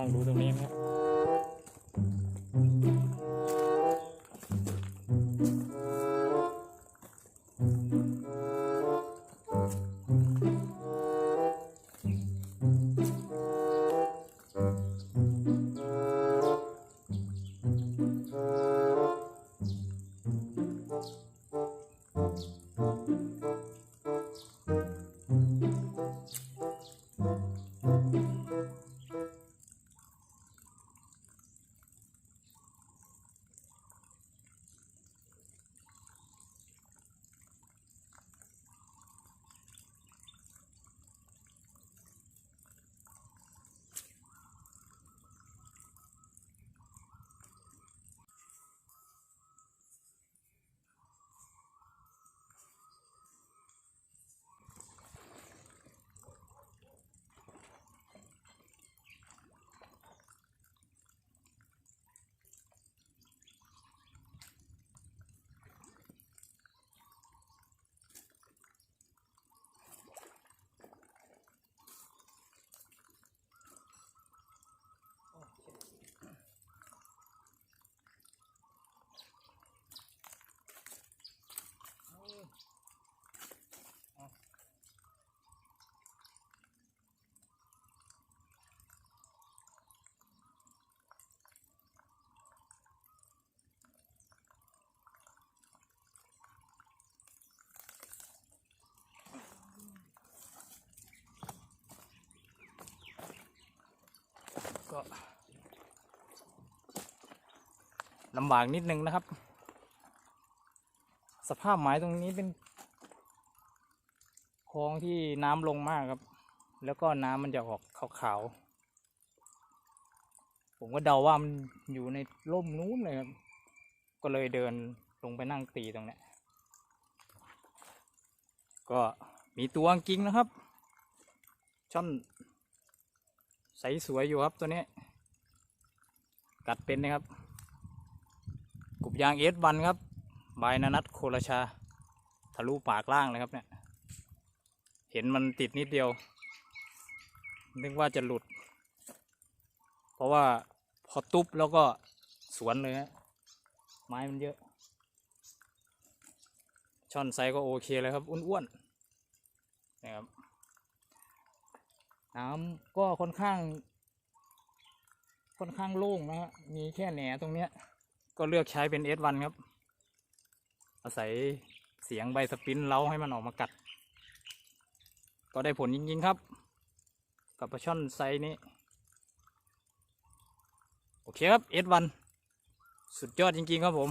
ลองดูตรงนี้นะครับ ก็ลำบากนิดนึงนะครับ สภาพหมายตรงนี้เป็นคลองที่น้ำลงมากครับ แล้วก็น้ำมันจะออกขาวๆ ผมก็เดาว่ามันอยู่ในร่มนู้นเลยครับ ก็เลยเดินลงไปนั่งตีตรงนี้ก็มีตัวจริงนะครับ ช่อน ใสสวยอยู่ครับตัวนี้ กัดเป็นนะครับกุบยางเอสวันครับ ใบนานัทโคราชา ทะลุปากล่างเลยครับเนี่ย เห็นมันติดนิดเดียว นึกว่าจะหลุด เพราะว่าพอตุ๊บแล้วก็สวนเลยฮะไม้มันเยอะ ช่อนไซส์ก็โอเคเลยครับ อ้วนๆนะครับ น้ำก็ค่อนข้าง ค่อนข้างโล่งนะฮะมีแค่แหนตรงเนี้ย ก็เลือกใช้เป็น S1 ครับ อาศัยเสียงใบสปรินเล้าให้มันออกมากัด ก็ได้ผลจริงๆครับ กับปลาช่อนไซนี้ โอเคครับ S1 สุดยอดจริงๆครับผม